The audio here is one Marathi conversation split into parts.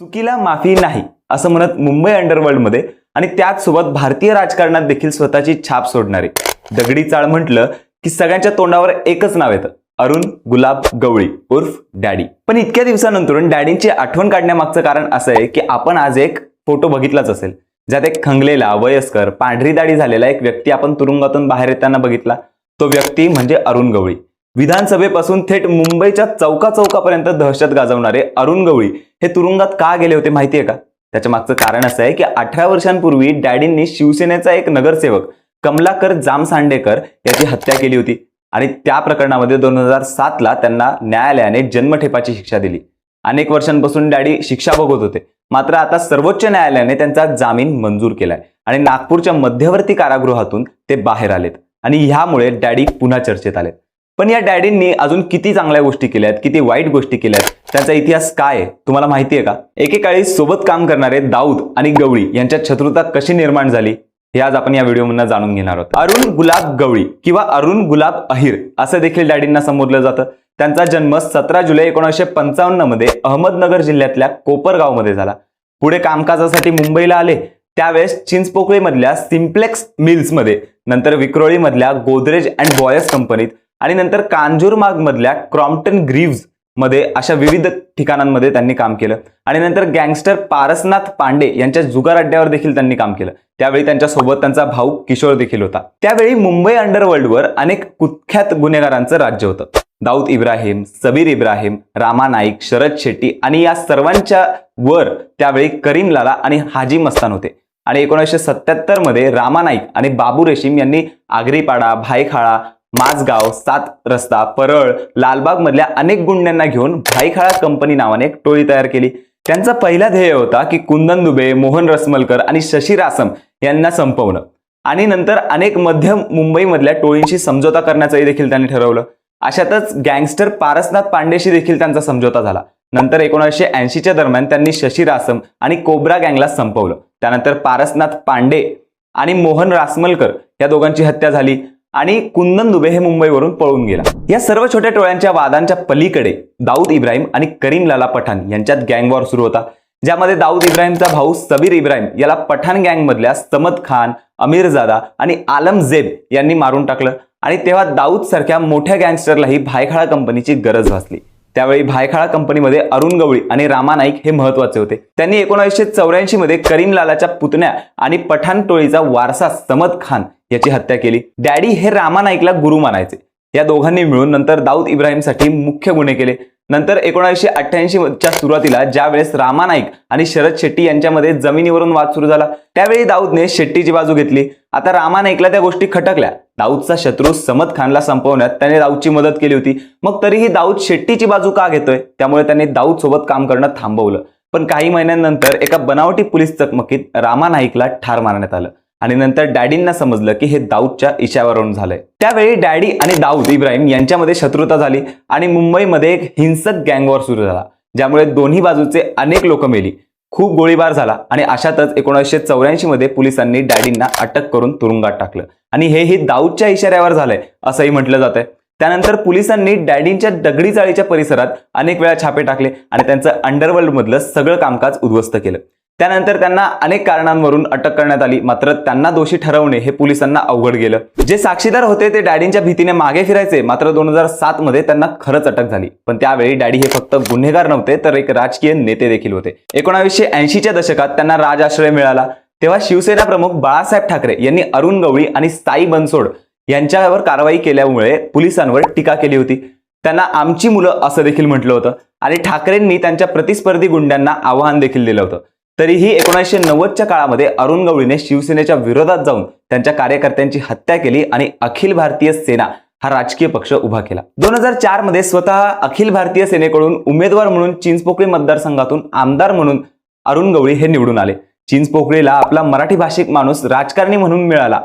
चुकीला माफी नाही असं म्हणत मुंबई अंडरवर्ल्डमध्ये आणि त्याचसोबत भारतीय राजकारणात देखील स्वतःची छाप सोडणारे. दगडी चाळ म्हटलं की सगळ्यांच्या तोंडावर एकच नाव येतं अरुण गुलाब गवळी उर्फ डॅडी. पण इतक्या दिवसानंतर डॅडींची आठवण काढण्यामागचं कारण असं आहे की आपण आज एक फोटो बघितलाच असेल. ज्यात एक खंगलेला वयस्कर पांढरी दाढी झालेला एक व्यक्ती आपण तुरुंगातून बाहेर येताना बघितला. तो व्यक्ती म्हणजे अरुण गवळी. विधानसभेपासून थेट मुंबईच्या चौका चौकापर्यंत दहशत गाजवणारे अरुण गवळी हे तुरुंगात का गेले होते माहितीये का? त्याच्या मागचं कारण असं आहे की अठरा वर्षांपूर्वी डॅडींनी शिवसेनेचा एक नगरसेवक कमलाकर जामसांडेकर याची हत्या केली होती. आणि त्या प्रकरणामध्ये दोन हजार सातला त्यांना न्यायालयाने जन्मठेपाची शिक्षा दिली. अनेक वर्षांपासून डॅडी शिक्षा भोगत होते. मात्र आता सर्वोच्च न्यायालयाने त्यांचा जामीन मंजूर केलाय. आणि नागपूरच्या मध्यवर्ती कारागृहातून ते बाहेर आलेत. आणि ह्यामुळे डॅडी पुन्हा चर्चेत आलेत. पण या डॅडींनी अजून किती चांगल्या गोष्टी केल्या आहेत किती वाईट गोष्टी केल्या आहेत त्यांचा इतिहास काय तुम्हाला माहिती आहे का? एकेकाळी सोबत काम करणारे दाऊद आणि गवळी यांच्यात शत्रुता कशी निर्माण झाली हे आज आपण या व्हिडिओमधून जाणून घेणार आहोत. अरुण गुलाब गवळी किंवा अरुण गुलाब अहिर असं देखील डॅडींना संबोधलं जातं. त्यांचा जन्म सतरा जुलै एकोणीसशे पंचावन्नमध्ये अहमदनगर जिल्ह्यातल्या कोपरगावमध्ये झाला. पुढे कामकाजासाठी मुंबईला आले त्यावेळेस चिंचपोकळीमधल्या सिम्प्लेक्स मिल्समध्ये नंतर विक्रोळीमधल्या गोदरेज अँड बॉयस कंपनीत आणि नंतर कांजूरमार्ग मधल्या क्रॉम्प्टन ग्रीव्जमध्ये अशा विविध ठिकाणांमध्ये त्यांनी काम केलं. आणि नंतर गँगस्टर पारसनाथ पांडे यांच्या जुगार अड्ड्यावर देखील त्यांनी काम केलं. त्यावेळी त्यांच्यासोबत त्यांचा भाऊ किशोर देखील होता. त्यावेळी मुंबई अंडरवर्ल्डवर अनेक कुख्यात गुन्हेगारांचं राज्य होतं. दाऊद इब्राहिम सबीर इब्राहिम रामा नाईक शरद शेट्टी आणि या सर्वांच्या वर त्यावेळी करीम लाला आणि हाजी मस्तान होते. आणि एकोणीसशे सत्याहत्तरमध्ये रामा नाईक आणि बाबू रेशीम यांनी आगरीपाडा भायखाळा माझगाव सात रस्ता परळ लालबाग मधल्या अनेक गुंड्यांना घेऊन भाईखाळा कंपनी नावाने एक टोळी तयार केली. त्यांचा पहिला ध्येय होता की कुंदन दुबे मोहन रसमलकर आणि शशी रासम यांना संपवणं. आणि नंतर अनेक मध्य मुंबईमधल्या टोळींशी समझोता करण्याचंही देखील त्यांनी ठरवलं. अशातच गँगस्टर पारसनाथ पांडेशी देखील त्यांचा समझोता झाला. नंतर एकोणीसशे ऐंशीच्या दरम्यान त्यांनी शशी रासम आणि कोब्रा गँगला संपवलं. त्यानंतर पारसनाथ पांडे आणि मोहन रासमलकर या दोघांची हत्या झाली. आणि कुंदन दुबे हे मुंबईवरून पळून गेला. या सर्व छोट्या टोळ्यांच्या वादांच्या पलीकडे दाऊद इब्राहिम आणि करीम लाला पठाण यांच्यात गँग वॉर सुरू होता. ज्यामध्ये दाऊद इब्राहिमचा भाऊ सबीर इब्राहिम याला पठाण गँगमधल्या समद खान अमीरजादा आणि आलम झेब यांनी मारून टाकलं. आणि तेव्हा दाऊद सारख्या मोठ्या गँगस्टरलाही भायखाळा कंपनीची गरज भासली. त्यावेळी भायखाळा कंपनीमध्ये अरुण गवळी आणि रामा नाईक हे महत्त्वाचे होते. त्यांनी एकोणीसशे चौऱ्याऐंशी मध्ये करीम लालाच्या पुतण्या आणि पठाण टोळीचा वारसा समद खान याची हत्या केली. डॅडी हे रामा नाईकला गुरु मानायचे. या दोघांनी मिळून नंतर दाऊद इब्राहिमसाठी मुख्य गुन्हे केले. नंतर एकोणीसशे अठ्ठ्याऐंशी च्या सुरुवातीला ज्यावेळेस रामा नाईक आणि शरद शेट्टी यांच्यामध्ये जमिनीवरून वाद सुरू झाला त्यावेळी दाऊदने शेट्टीची बाजू घेतली. आता रामा नाईकला त्या गोष्टी खटकल्या. दाऊदचा शत्रू समद खानला संपवण्यात त्याने दाऊदची मदत केली होती. मग तरीही दाऊद शेट्टीची बाजू का घेतोय? त्यामुळे त्यांनी दाऊद सोबत काम करणं थांबवलं. पण काही महिन्यांनंतर एका बनावटी पोलीस चकमकीत रामा नाईकला ठार मारण्यात आलं. आणि नंतर डॅडींना समजलं की हे दाऊदच्या इशावरून झालंय. त्यावेळी डॅडी आणि दाऊद इब्राहिम यांच्यामध्ये शत्रुता झाली आणि मुंबईमध्ये एक हिंसक गँगवॉर सुरू झाला ज्यामुळे दोन्ही बाजूचे अनेक लोक मेली. खूप गोळीबार झाला आणि अशातच एकोणीसशे चौऱ्याऐंशी मध्ये पोलिसांनी डॅडींना अटक करून तुरुंगात टाकलं. आणि हेही दाऊदच्या इशाऱ्यावर झालंय असंही म्हटलं जातंय. त्यानंतर पोलिसांनी डॅडींच्या दगडी चाळीच्या परिसरात अनेक वेळा छापे टाकले आणि त्यांचं अंडरवर्ल्डमधलं सगळं कामकाज उद्ध्वस्त केलं. त्यानंतर त्यांना अनेक कारणांवरून अटक करण्यात आली. मात्र त्यांना दोषी ठरवणे हे पोलिसांना अवघड गेलं. जे साक्षीदार होते ते डॅडींच्या भीतीने मागे फिरायचे. मात्र दोन हजार सात मध्ये त्यांना खरंच अटक झाली. पण त्यावेळी डॅडी हे फक्त गुन्हेगार नव्हते तर एक राजकीय नेते देखील होते. एकोणावीसशे ऐंशीच्या दशकात त्यांना राजाश्रय मिळाला. तेव्हा शिवसेना प्रमुख बाळासाहेब ठाकरे यांनी अरुण गवळी आणि साई बनसोड यांच्यावर कारवाई केल्यामुळे पोलिसांवर टीका केली होती. त्यांना आमची मुलं असं देखील म्हटलं होतं आणि ठाकरेंनी त्यांच्या प्रतिस्पर्धी गुंड्यांना आव्हान देखील दिलं होतं. तरीही एकोणीसशे नव्वदच्या काळामध्ये अरुण गवळीने शिवसेनेच्या विरोधात जाऊन त्यांच्या कार्यकर्त्यांची हत्या केली आणि अखिल भारतीय सेना हा राजकीय पक्ष उभा केला. दोन हजार चारमध्ये स्वतः अखिल भारतीय सेनेकडून उमेदवार म्हणून चिंचपोकळी मतदारसंघातून आमदार म्हणून अरुण गवळी हे निवडून आले. चिंचपोकळीला आपला मराठी भाषिक माणूस राजकारणी म्हणून मिळाला.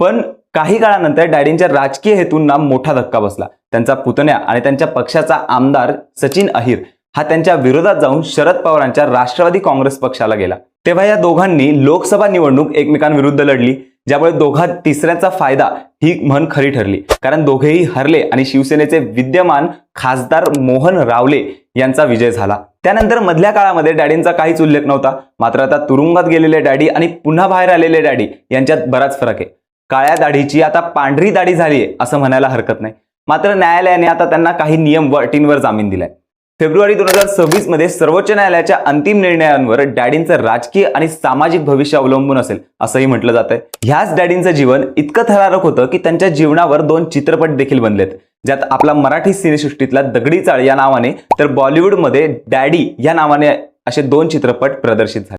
पण काही काळानंतर डॅडींच्या राजकीय हेतूंना मोठा धक्का बसला. त्यांचा पुतण्या आणि त्यांच्या पक्षाचा आमदार सचिन अहिर हा त्यांच्या विरोधात जाऊन शरद पवारांच्या राष्ट्रवादी काँग्रेस पक्षाला गेला. तेव्हा या दोघांनी लोकसभा निवडणूक एकमेकांविरुद्ध लढली ज्यामुळे दोघात तिसऱ्याचा फायदा ही म्हण खरी ठरली. कारण दोघेही हरले आणि शिवसेनेचे विद्यमान खासदार मोहन रावले यांचा विजय झाला. त्यानंतर मधल्या काळामध्ये डॅडींचा काहीच उल्लेख नव्हता. मात्र आता तुरुंगात गेलेले डॅडी आणि पुन्हा बाहेर आलेले डॅडी यांच्यात बराच फरक आहे. काळ्या दाढीची आता पांढरी दाढी झाली आहे असं म्हणायला हरकत नाही. मात्र न्यायालयाने आता त्यांना काही नियम व अटींवर जामीन दिलाय. फेब्रुवारी दोन हजार सव्वीसमध्ये सर्वोच्च न्यायालयाच्या अंतिम निर्णयांवर डॅडींचं राजकीय आणि सामाजिक भविष्य अवलंबून असेल असंही म्हटलं जात आहे ह्याच डॅडींचं जीवन इतकं थरारक होतं की त्यांच्या जीवनावर दोन चित्रपट देखील बनलेत. ज्यात आपला मराठी सिनेसृष्टीतला दगडी चाळ या नावाने तर बॉलिवूडमध्ये डॅडी या नावाने असे दोन चित्रपट प्रदर्शित झाले.